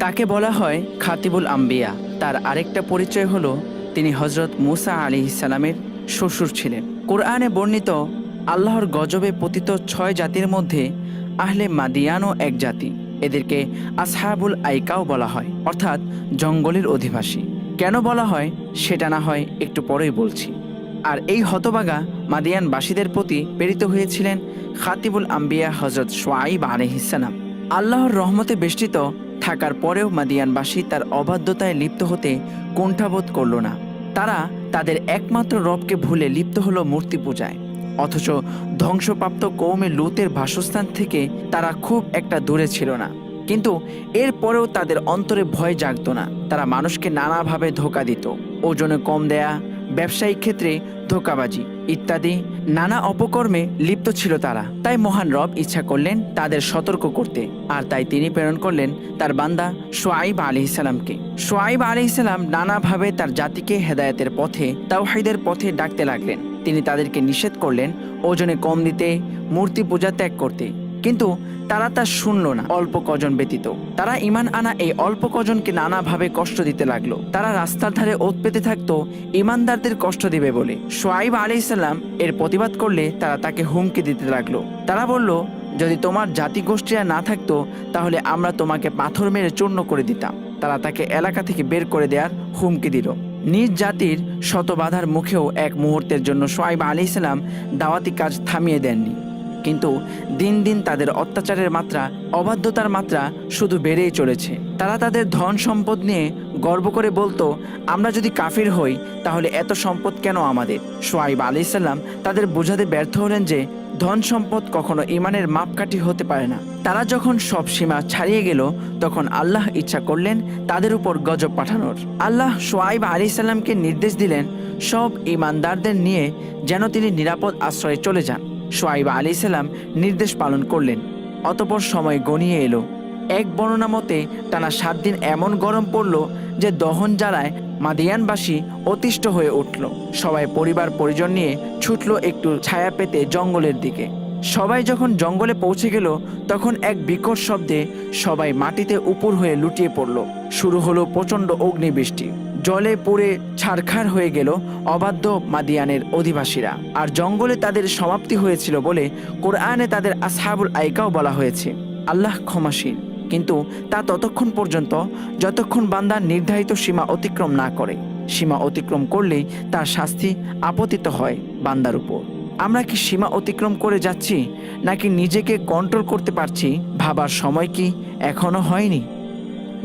তাকে বলা হয় খাতিবুল আম্বিয়া। তার আরেকটা পরিচয় হলো, তিনি হজরত মুসা আলী ইসালামের শ্বশুর ছিলেন। কোরআনে বর্ণিত, আল্লাহর গজবে পতিত ছয় জাতির মধ্যে আহলে মাদিয়ানও এক জাতি। এদেরকে আসহাবুল আইকাও বলা হয়, অর্থাৎ জঙ্গলের অধিবাসী। কেন বলা হয়? সেটা না হয় একটু পরেই বলছি। আর এই হতবাগা মাদিয়ানবাসীদের প্রতি প্রেরিত হয়েছিলেন খাতিবুল আম্বিয়া হজরত সোয়াইব আলহিসাল্লাম আল্লাহর রহমতে বেষ্টিত থাকার পরেও মাদিয়ানবাসী তার অবাধ্যতায় লিপ্ত হতে কুণ্ঠাবোধ করল না। তারা তাদের একমাত্র রবকে ভুলে লিপ্ত হলো মূর্তি পূজায়। অথচ ধ্বংসপ্রাপ্ত কৌমে লুতের বাসস্থান থেকে তারা খুব একটা দূরে ছিল না। কিন্তু এরপরেও তাদের অন্তরে ভয় জাগত না। তারা মানুষকে নানাভাবে ধোকা দিত। ওজনে কম দেয়া, ব্যবসায়িক ক্ষেত্রে ধোকাবাজি। ইত্যাদি নানা অপকর্মে লিপ্ত ছিল তারা। তাই মহান রব ইচ্ছা করলেন তাদের সতর্ক করতে। আর তাই তিনি প্রেরণ করলেন তার বান্দা সোয়াইব আলি ইসালামকে সোয়াইব আলি ইসালাম নানাভাবে তার জাতিকে হেদায়তের পথে তাওহাইদের পথে ডাকতে লাগলেন। তিনি তাদেরকে নিষেধ করলেন, ওজনে কম দিতে, মূর্তি পূজা ত্যাগ করতে। কিন্তু তারা তা শুনল না। অল্প কজন ব্যতীত। তারা ইমান আনা এই অল্প কজনকে নানাভাবে কষ্ট দিতে লাগল। তারা রাস্তার ধারে ওত পেতে থাকতো ইমানদারদের কষ্ট দিবে বলে। সোয়াইব আলি ইসাল্লাম এর প্রতিবাদ করলে তারা তাকে হুমকি দিতে লাগল। তারা বলল, যদি তোমার জাতিগোষ্ঠীরা না থাকতো, তাহলে আমরা তোমাকে পাথর মেরে চূর্ণ করে দিতাম। তারা তাকে এলাকা থেকে বের করে দেওয়ার হুমকি দিল। নিজ জাতির শত বাধার মুখেও এক মুহূর্তের জন্য সোয়াইব আলি ইসলাম দাওয়াতি কাজ থামিয়ে দেননি। কিন্তু দিন দিন তাদের অত্যাচারের মাত্রা, অবাধ্যতার মাত্রা শুধু বেড়েই চলেছে। তারা তাদের ধন সম্পদ নিয়ে গর্ব করে বলতো, আমরা যদি কাফির হই, তাহলে এত সম্পদ কেন আমাদের? সোয়াইব আলি সাল্লাম তাদের বোঝাতে ব্যর্থ হলেন যে, ধন সম্পদ কখনো ইমানের মাপকাঠি হতে পারে না। তারা যখন সব সীমা ছাড়িয়ে গেল, তখন আল্লাহ ইচ্ছা করলেন তাদের উপর গজব পাঠানোর। আল্লাহ সোয়াইব আলি সাল্লামকে নির্দেশ দিলেন, সব ইমানদারদের নিয়ে যেন তিনি নিরাপদ আশ্রয়ে চলে যান। সোয়াইব আলি সাল্লাম নির্দেশ পালন করলেন। অতপর সময় গনিয়ে এলো। এক বর্ণনা মতে, টানা সাত দিন এমন গরম পড়ল যে দহন জ্বালায় মাদিয়ানবাসী অতিষ্ঠ হয়ে উঠল। সবাই পরিবার পরিজন নিয়ে ছুটল একটু ছায়া পেতে জঙ্গলের দিকে। সবাই যখন জঙ্গলে পৌঁছে গেল, তখন এক বিকট শব্দে সবাই মাটিতে উপর হয়ে লুটিয়ে পড়ল। শুরু হলো প্রচণ্ড অগ্নিবৃষ্টি। জলে পুড়ে ছারখার হয়ে গেল অবাধ্য মাদিয়ানের অধিবাসীরা। আর জঙ্গলে তাদের সমাপ্তি হয়েছিল বলে কোরআনে তাদের আসহাবুল আইকাও বলা হয়েছে। আল্লাহ ক্ষমাসীন কিন্তু তা ততক্ষণ পর্যন্ত যতক্ষণ বান্দা নির্ধারিত সীমা অতিক্রম না করে। সীমা অতিক্রম করলেই তার শাস্তি আপতিত হয় বান্দার উপর। আমরা কি সীমা অতিক্রম করে যাচ্ছি, নাকি নিজেকে কন্ট্রোল করতে পারছি, ভাবার সময় কি এখনও হয়নি?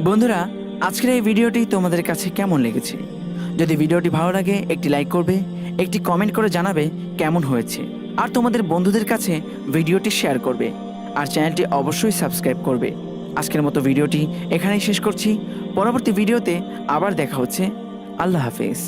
বন্ধুরা আজকের এই ভিডিওটি তোমাদের কাছে কেমন লেগেছে? যদি ভিডিওটি ভালো লাগে, একটি লাইক করবে, একটি কমেন্ট করে জানাবে কেমন হয়েছে। আর তোমাদের বন্ধুদের কাছে ভিডিওটি শেয়ার করবে। আর চ্যানেলটি অবশ্যই সাবস্ক্রাইব করবে। আজকের মতো ভিডিওটি এখানেই শেষ করছি। পরবর্তী ভিডিওতে আবার দেখা হচ্ছে। আল্লাহ হাফেজ।